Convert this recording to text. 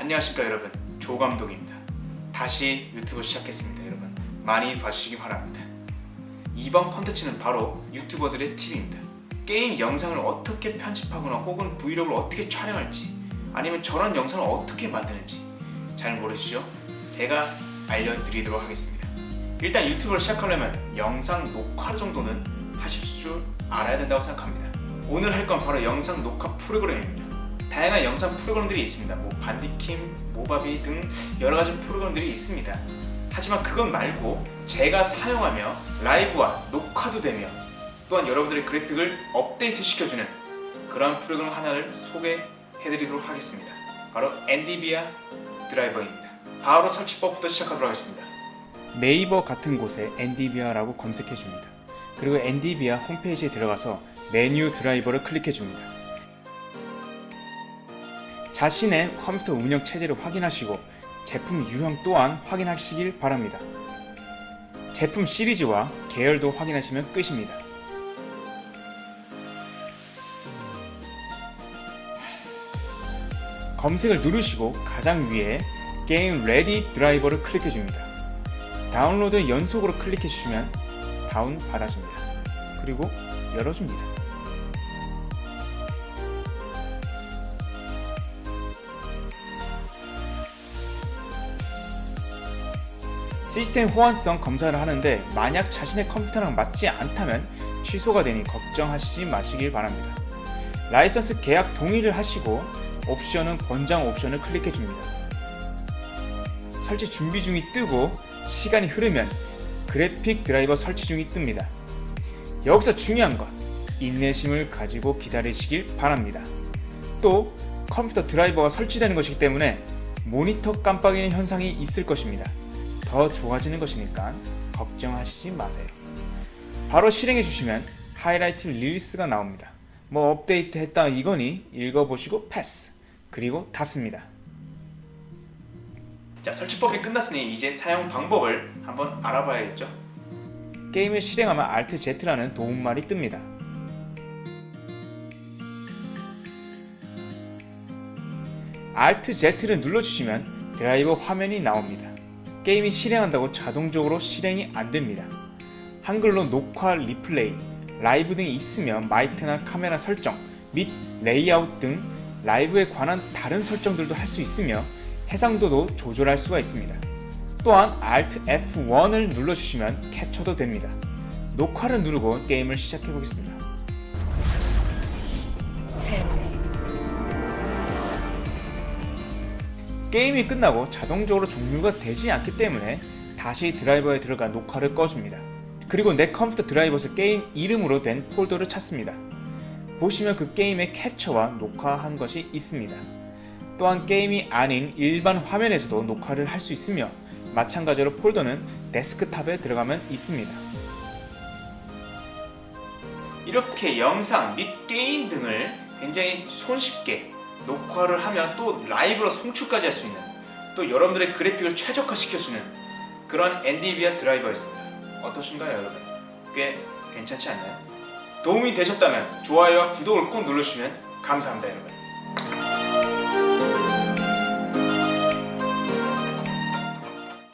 안녕하십니까 여러분. 조 감독입니다. 다시 유튜브 시작했습니다 여러분. 많이 봐주시기 바랍니다. 이번 컨텐츠는 바로 유튜버들의 팁입니다. 게임 영상을 어떻게 편집하거나 혹은 브이로그를 어떻게 촬영할지 아니면 저런 영상을 어떻게 만드는지 잘 모르시죠? 제가 알려드리도록 하겠습니다. 일단 유튜브를 시작하려면 영상 녹화 정도는 하실 줄 알아야 된다고 생각합니다. 오늘 할 건 바로 영상 녹화 프로그램입니다 다양한 영상 프로그램들이 있습니다. 뭐 반디킴, 모바비 등 여러 가지 프로그램들이 있습니다. 하지만 그것 말고 제가 사용하며 라이브와 녹화도 되며 또한 여러분들의 그래픽을 업데이트 시켜주는 그런 프로그램 하나를 소개해드리도록 하겠습니다. 바로 엔디비아 드라이버입니다. 바로 설치법부터 시작하도록 하겠습니다. 네이버 같은 곳에 엔디비아라고 검색해 줍니다. 그리고 엔디비아 홈페이지에 들어가서 메뉴 드라이버를 클릭해 줍니다. 자신의 컴퓨터 운영 체제를 확인하시고 제품 유형 또한 확인하시길 바랍니다. 제품 시리즈와 계열도 확인하시면 끝입니다. 검색을 누르시고 가장 위에 게임 레디 드라이버를 클릭해 줍니다. 다운로드 연속으로 클릭해 주시면 다운 받아줍니다. 그리고 열어줍니다. 시스템 호환성 검사를 하는데 만약 자신의 컴퓨터랑 맞지 않다면 취소가 되니 걱정하시지 마시길 바랍니다. 라이선스 계약 동의를 하시고 옵션은 권장 옵션을 클릭해 줍니다. 설치 준비 중이 뜨고 시간이 흐르면 그래픽 드라이버 설치 중이 뜹니다. 여기서 중요한 건 인내심을 가지고 기다리시길 바랍니다. 또 컴퓨터 드라이버가 설치되는 것이기 때문에 모니터 깜빡이는 현상이 있을 것입니다. 더 좋아지는 것이니까 걱정하시지 마세요. 바로 실행해 주시면 하이라이트 릴리스가 나옵니다. 뭐 업데이트 했다 이거니 읽어보시고 패스 그리고 닫습니다. 자 설치법이 끝났으니 이제 사용 방법을 한번 알아봐야겠죠. 게임을 실행하면 Alt Z라는 도움말이 뜹니다. Alt Z를 눌러주시면 드라이버 화면이 나옵니다. 게임이 실행한다고 자동적으로 실행이 안 됩니다. 한글로 녹화, 리플레이, 라이브 등이 있으면 마이크나 카메라 설정 및 레이아웃 등 라이브에 관한 다른 설정들도 할 수 있으며 해상도도 조절할 수가 있습니다. 또한 Alt F1을 눌러주시면 캡처도 됩니다. 녹화를 누르고 게임을 시작해 보겠습니다. 게임이 끝나고 자동적으로 종료가 되지 않기 때문에 다시 드라이버에 들어가 녹화를 꺼줍니다. 그리고 내 컴퓨터 드라이버에서 게임 이름으로 된 폴더를 찾습니다. 보시면 그 게임의 캡처와 녹화한 것이 있습니다. 또한 게임이 아닌 일반 화면에서도 녹화를 할 수 있으며 마찬가지로 폴더는 데스크탑에 들어가면 있습니다. 이렇게 영상 및 게임 등을 굉장히 손쉽게 녹화를 하면 또 라이브로 송출까지 할 수 있는 또 여러분들의 그래픽을 최적화시켜주는 그런 엔디비아 드라이버였습니다. 어떠신가요, 여러분? 꽤 괜찮지 않나요? 도움이 되셨다면 좋아요와 구독을 꼭 눌러주시면 감사합니다, 여러분.